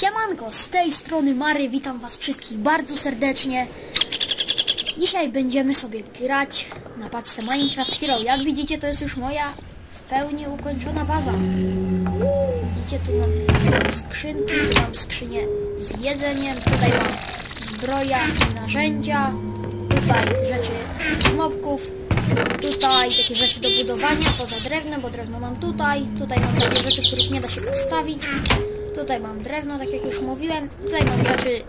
Siemanko, z tej strony Mary, witam was wszystkich bardzo serdecznie. Dzisiaj będziemy sobie grać na paczce Minecraft Hero. Jak widzicie, to jest już moja w pełni ukończona baza. Widzicie, tu mam skrzynki, tu mam skrzynię z jedzeniem, tutaj mam zbroja i narzędzia, tutaj rzeczy z mobków, tutaj takie rzeczy do budowania, poza drewnem, bo drewno mam tutaj, tutaj mam takie rzeczy, których nie da się postawić, tutaj mam drewno, tak jak już mówiłem, tutaj mam rzeczy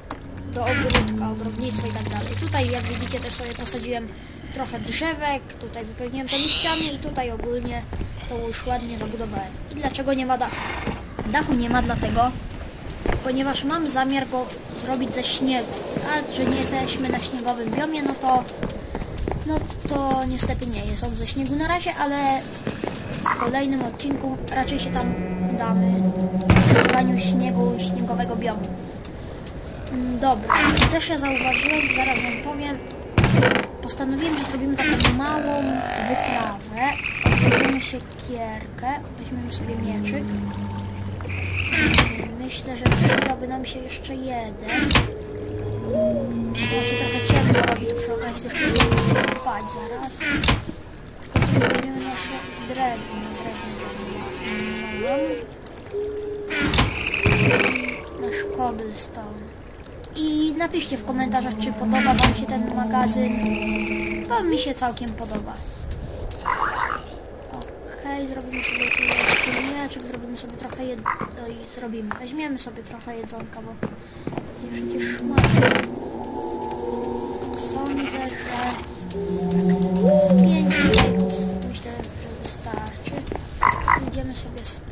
do ogródka, ogrodnictwa i tak dalej. Tutaj, jak widzicie, też sobie posadziłem trochę drzewek, tutaj wypełniłem to liściami i tutaj ogólnie to już ładnie zabudowałem. I dlaczego nie ma dachu? Dachu nie ma dlatego, ponieważ mam zamiar go zrobić ze śniegu. A że nie jesteśmy na śniegowym biomie, no to no to niestety nie jest on ze śniegu na razie, ale w kolejnym odcinku raczej się tam udamy w szukaniu śniegu, śniegowego biomu. Mm, Dobra, i też ja zauważyłem, zaraz wam powiem, postanowiłem, że zrobimy taką małą wyprawę. Weźmiemy siekierkę, weźmiemy sobie mieczyk. Myślę, że przydałby nam się jeszcze jeden. Bo się trochę ciemno robi, tu przy okazji też będziemy spać zaraz. Tylko sobie nasze drewno, drewno, drewno. Mam. Nasz cobblestone. I napiszcie w komentarzach, czy podoba wam się ten magazyn. To mi się całkiem podoba. Okej, zrobimy sobie tu jeszcze mieczek, zrobimy sobie trochę jed... No i zrobimy. Weźmiemy sobie trochę jedzonka, bo je przecież mamy. Sądzę, że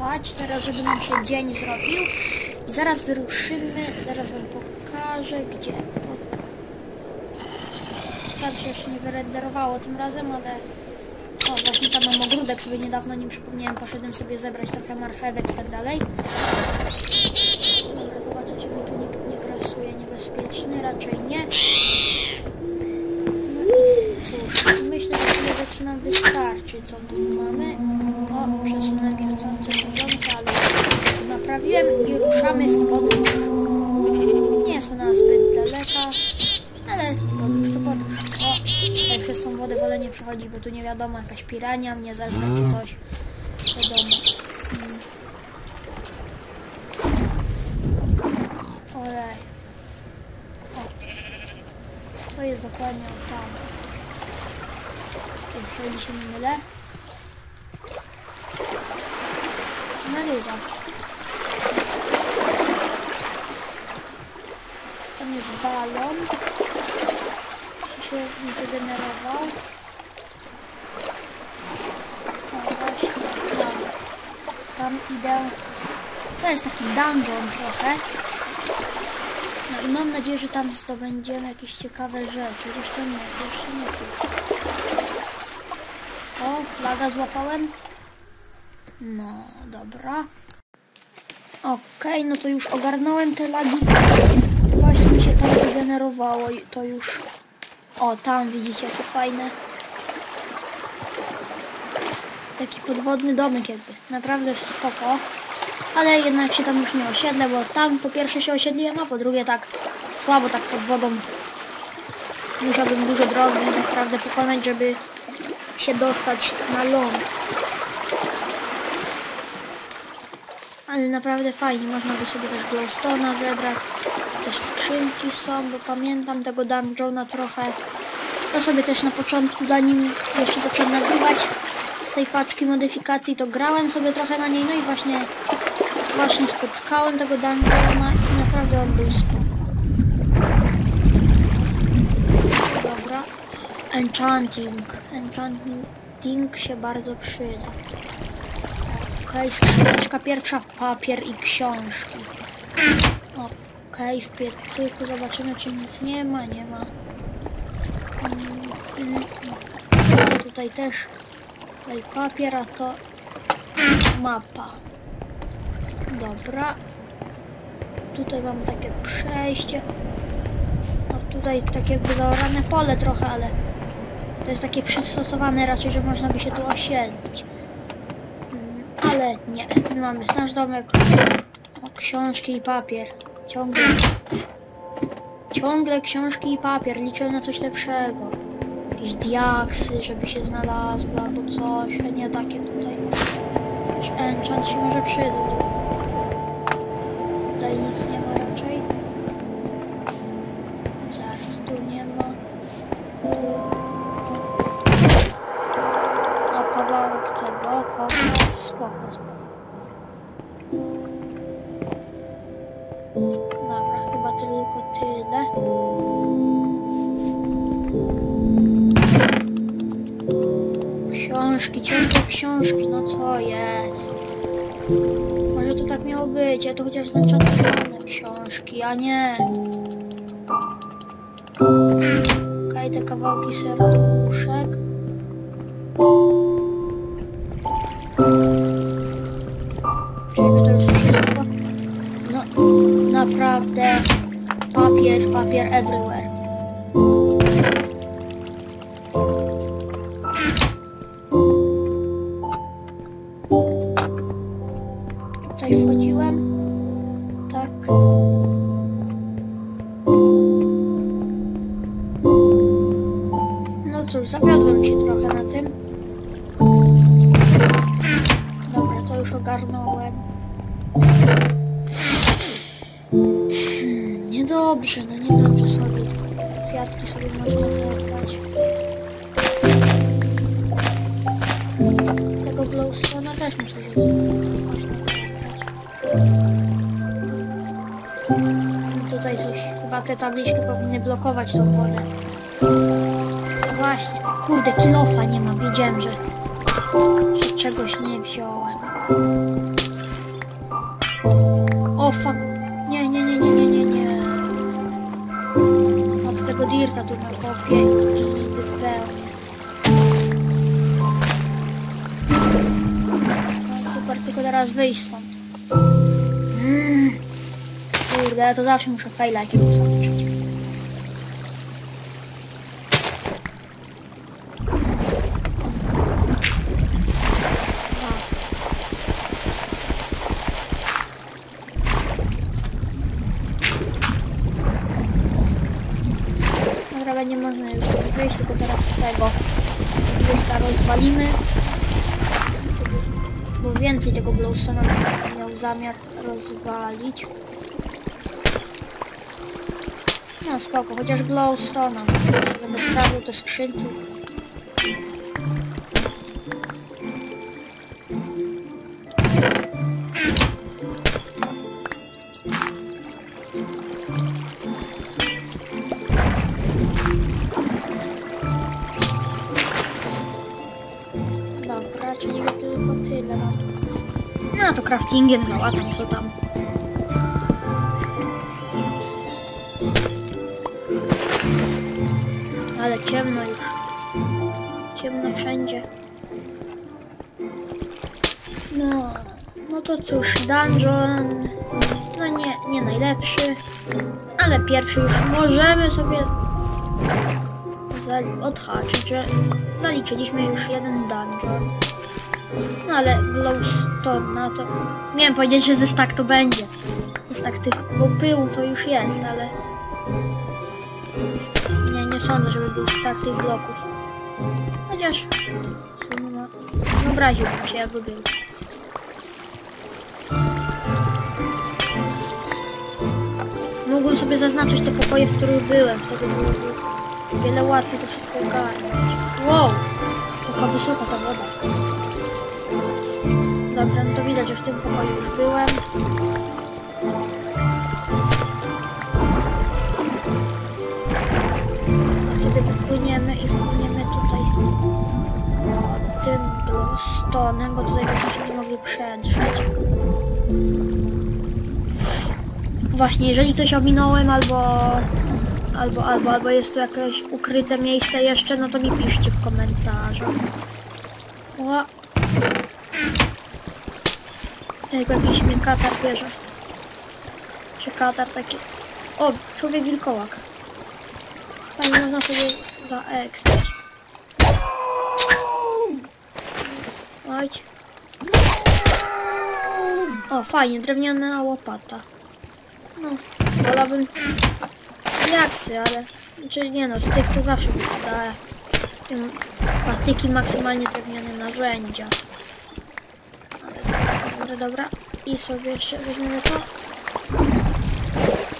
spać, teraz żeby nam się dzień zrobił. I zaraz wyruszymy, zaraz wam pokażę gdzie. Tam się jeszcze nie wyrenderowało tym razem, ale o, właśnie tam mam ogródek, sobie niedawno nim przypomniałem, poszedłem sobie zebrać trochę marchewek i tak dalej. Jakaś pirania mnie zażre czy coś. Wiadomo. Mm. Olej. O. To jest dokładnie tam. Jeżeli się nie mylę. Meduza. Tam jest balon. Czy się nie wygenerował? O właśnie tam. Tam idę. To jest taki dungeon trochę. No i mam nadzieję, że tam zdobędziemy jakieś ciekawe rzeczy. Jeszcze nie, to jeszcze nie tu. O, laga złapałem. No, dobra. Okej, no to już ogarnąłem te lagi. Właśnie mi się tam wygenerowało i to już... O, tam widzicie, jakie fajne. Taki podwodny domek jakby. Naprawdę spoko. Ale jednak się tam już nie osiedlę, bo tam po pierwsze się osiedliłem, a po drugie tak słabo tak pod wodą. Musiałbym dużo drogi naprawdę pokonać, żeby się dostać na ląd. Ale naprawdę fajnie, można by sobie też glowstone'a zebrać. Też skrzynki są, bo pamiętam tego dungeona trochę. Ja sobie też na początku, zanim jeszcze zacząłem nagrywać z tej paczki modyfikacji, to grałem sobie trochę na niej, no i właśnie właśnie spotkałem tego dungeona i naprawdę on był spoko. Dobra. Enchanting. Enchanting się bardzo przyda. Okej, okay, skrzyneczka pierwsza, papier i książki. Okej, okay, w piecyku zobaczymy czy nic nie ma, nie ma. Mm, mm, mm. Tutaj też tutaj papier, a to mapa. Dobra. Tutaj mam takie przejście. No tutaj tak jakby zaorane pole trochę, ale to jest takie przystosowane raczej, że można by się tu osiedlić. Mm, Ale nie, my mamy nasz domek. O, książki i papier. Ciągle. Ciągle książki i papier. Liczę na coś lepszego. Jakieś diaksy, żeby się znalazły albo coś, a nie takie tutaj. Jakiś enchant się może przydać. Tutaj nic nie ma nie. Okej, te kawałki serduszek. Czyżby to już wszystko? No, naprawdę. Papier, papier everywhere. Zawiodłem się trochę na tym. Dobra, to już ogarnąłem. Hmm, Niedobrze, no niedobrze sobie. Kwiatki sobie można zebrać. Tego glowstone'a też myślę, że można. Tutaj coś, chyba te tabliczki powinny blokować tą wodę. Właśnie, kurde, kilofa nie mam, wiedziałem, że, że czegoś nie wziąłem. O fuck, nie, nie, nie, nie, nie, nie, nie. Od tego dirta tu nakopię i wypełnię. Super, tylko teraz wyjść stąd. Mm. Kurde, ja to zawsze muszę faila jakiegoś zaliczyć. Dobra, będzie można już wyjść, tylko teraz z tego dirta rozwalimy. Bo więcej tego glowstone'a miał zamiar rozwalić. No spoko, chociaż glowstone'a. Będę sprawdził te skrzynki. Tylko tyle mam. No to craftingiem załatam, co tam. Ale ciemno już. Ciemno wszędzie. No, no to cóż, dungeon, no nie, nie najlepszy, ale pierwszy już możemy sobie odhaczyć, że zaliczyliśmy już jeden dungeon. No ale glowstone, no to miałem powiedzieć, że ze stack to będzie. Ze stack tych, bo pyłu to już jest, ale nie, nie sądzę, żeby był stack tych bloków. Chociaż no, nie obraziłbym się jakby był. Mógłbym sobie zaznaczyć te pokoje, w których byłem, wtedy byłoby wiele łatwiej to wszystko ogarnąć. Wow! Jaka wysoka ta woda. Dobra, no to widać, że w tym pokoju już byłem. A sobie wypłyniemy i wpłyniemy tutaj tym glowstone'em, bo tutaj byśmy się nie mogli przedrzeć. Właśnie, jeżeli coś ominąłem albo, albo, albo, albo jest tu jakieś ukryte miejsce jeszcze, no to mi piszcie w komentarzach. Jak jakiś mnie katar bierze. Czy katar taki... O, człowiek wilkołak. Fajnie można sobie zaekspić. Chodź. O, fajnie, drewniana łopata. No, wolałbym jaksy, ale... Czy nie no, z tych to zawsze wypada. Patyki maksymalnie drewniane narzędzia. Dobra, dobra. I sobie jeszcze weźmiemy to.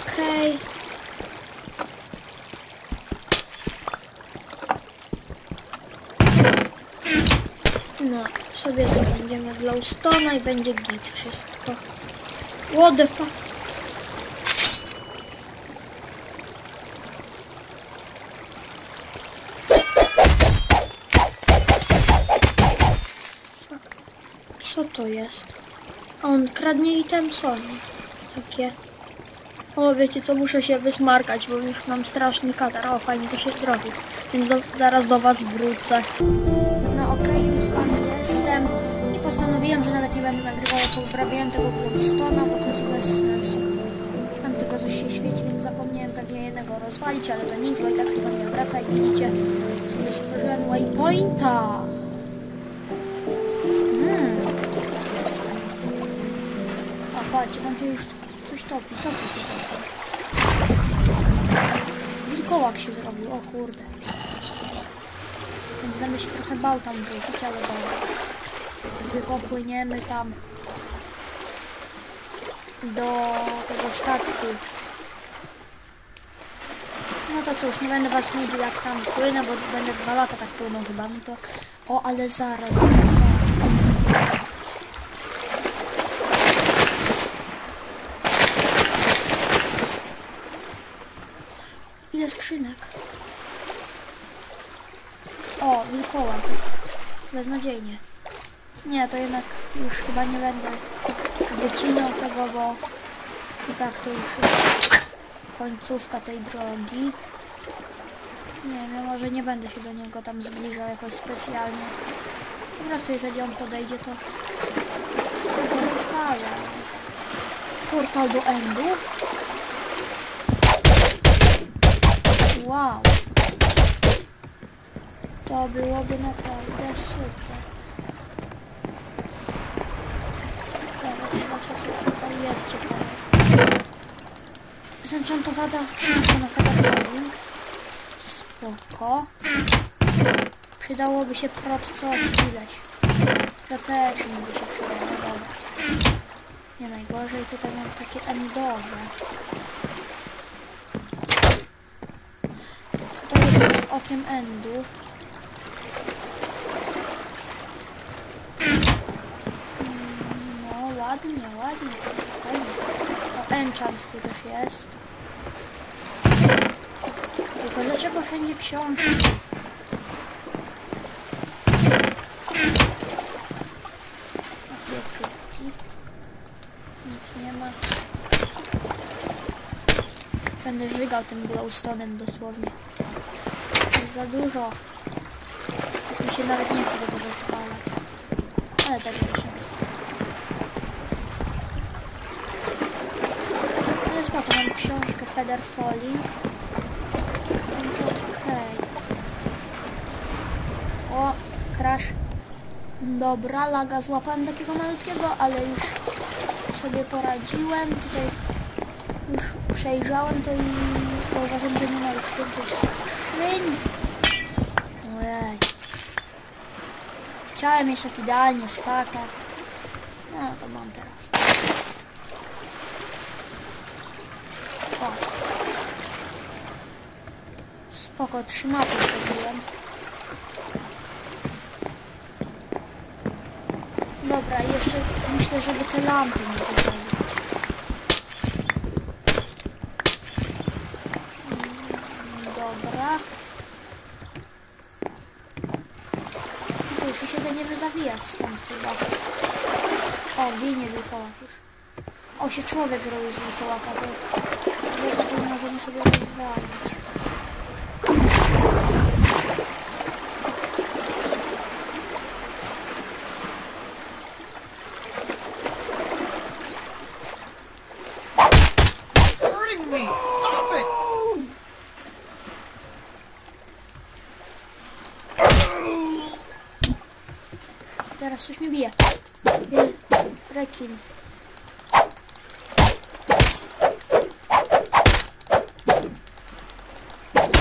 Okej. No, sobie zdobędziemy glowstone'a i będzie git wszystko. What the? Fuck. Co to jest? On kradnie item Sony. Takie. O, wiecie co, muszę się wysmarkać, bo już mam straszny katar. O, fajnie to się robi. Więc do, zaraz do was wrócę. No okej, już z jestem. I postanowiłem, że nawet nie będę nagrywał, jak poprawiałem tego glowstone'a, bo to jest bez sensu. Tam tylko coś się świeci, więc zapomniałem pewnie jednego rozwalić, ale to nic, bo i tak tu będę wracać. Widzicie, sobie stworzyłem waypointa. Patrzcie, tam się już coś topi, topi się coś tam. Wilkołak się zrobił, o kurde. Więc będę się trochę bał tam wrócić, ale dobra. Gdy popłyniemy tam do tego statku. No to cóż, nie będę was nudził jak tam płynę, bo będę dwa lata tak płynął chyba. No to... O, ale zaraz, zaraz, zaraz. Skrzynek? O, wilkołak. Beznadziejnie. Nie, to jednak już chyba nie będę wycinał tego, bo i tak to już jest końcówka tej drogi. Nie wiem, może nie będę się do niego tam zbliżał jakoś specjalnie. Po prostu jeżeli on podejdzie, to go rozwalę. Portal do endu. Wow. To byłoby naprawdę super. Zaraz zobaczę, co tutaj jest ciekawe. Zenchantowana książka na Featherfalling. Spoko. Przydałoby się prot coś ileś. Protection by się przydało, no. Nie najgorzej, tutaj mam takie endowe. To jest okiem endu. Ładnie, ładnie, fajnie. O, enchant tu też jest. Tylko dlaczego wszędzie książki? Piecyki? Nic nie ma. Będę żygał tym glowstone'em dosłownie. Jest za dużo. Już mi się nawet nie chce tego rozwalać. Ale tak jest. Ale spoko, mam książkę Feather Falling. Więc okej. O, crash. Dobra, laga złapałem takiego malutkiego, ale już sobie poradziłem. Tutaj już przejrzałem to i zauważyłem, że nie ma już więcej skrzyń. Ojej. Chciałem mieć tak idealnie staka. No to mam teraz. O. Spoko, trzy mapy zrobiłem. Dobra, jeszcze myślę, żeby te lampy może zrobić. Mm, Dobra. To już się będziemy zawijać stąd chyba. O, ginie wilkołak już. O, się człowiek zrobił z wilkołaka, to człowieka to możemy sobie rozwalić. Nie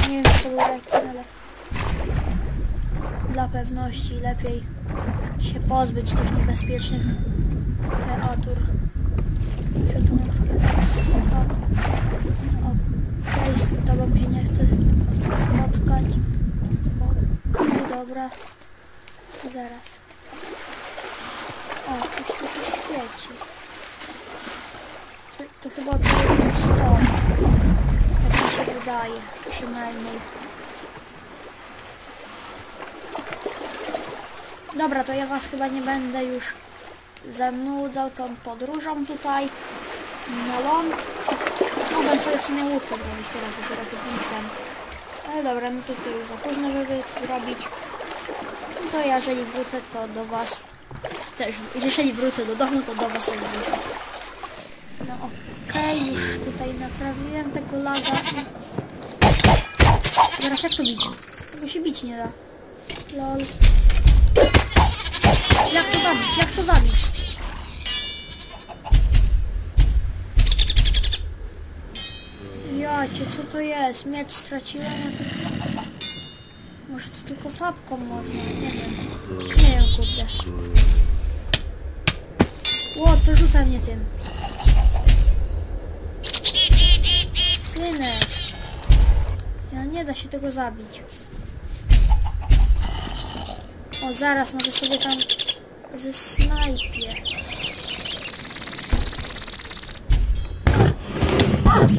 wiem, czy to był rekin, ale dla pewności lepiej się pozbyć tych niebezpiecznych kreatur. Was chyba nie będę już zanudzał tą podróżą tutaj na ląd. Mogę sobie w sumie łódkę zrobić teraz, dopiero to pomyślałem. Ale dobra, no to, to już za późno, żeby robić. No to jeżeli wrócę, to do was też, jeżeli wrócę do domu, to do was też wrócę. No okej, już tutaj naprawiłem tego laga. Zaraz jak to bić? Tego się bić nie da. Lol. Jak to zabić? Jak to zabić? Jacie, co to jest? Miecz straciłem, a to... Może to tylko sapką można, nie wiem. Nie wiem, kurde. Ło, to rzuca mnie tym. Synek. Ja nie da się tego zabić. O, zaraz może sobie tam There's a sniper.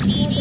Yeah,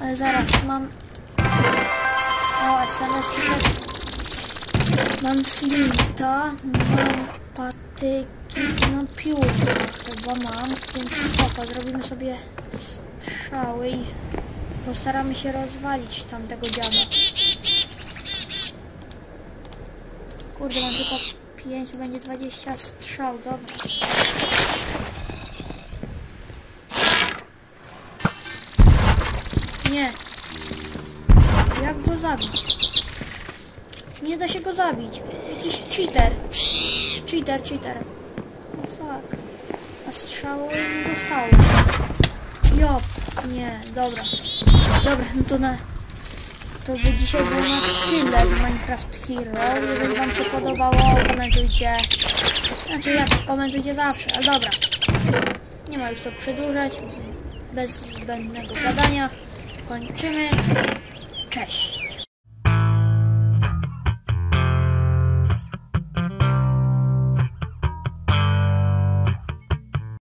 Ale zaraz, mam... O, SMS przyszedł. Mam flinta, mam patyki i mam piórkę chyba mam, więc spoko, zrobimy sobie strzały i postaramy się rozwalić tamtego dziada. Kurde, mam tylko 5, będzie 20 strzał, dobra. Zabić? Nie da się go zabić. Jakiś cheater. Cheater, cheater. No fuck. A strzały nie dostałem. Jop. Nie, dobra. Dobra, no to na... To by dzisiaj było na tyle z Minecraft Hero. Jeżeli wam się podobało, komentujcie. Znaczy jak, komentujcie zawsze, ale dobra. Nie ma już co przedłużać. Bez zbędnego gadania. Kończymy. Cześć.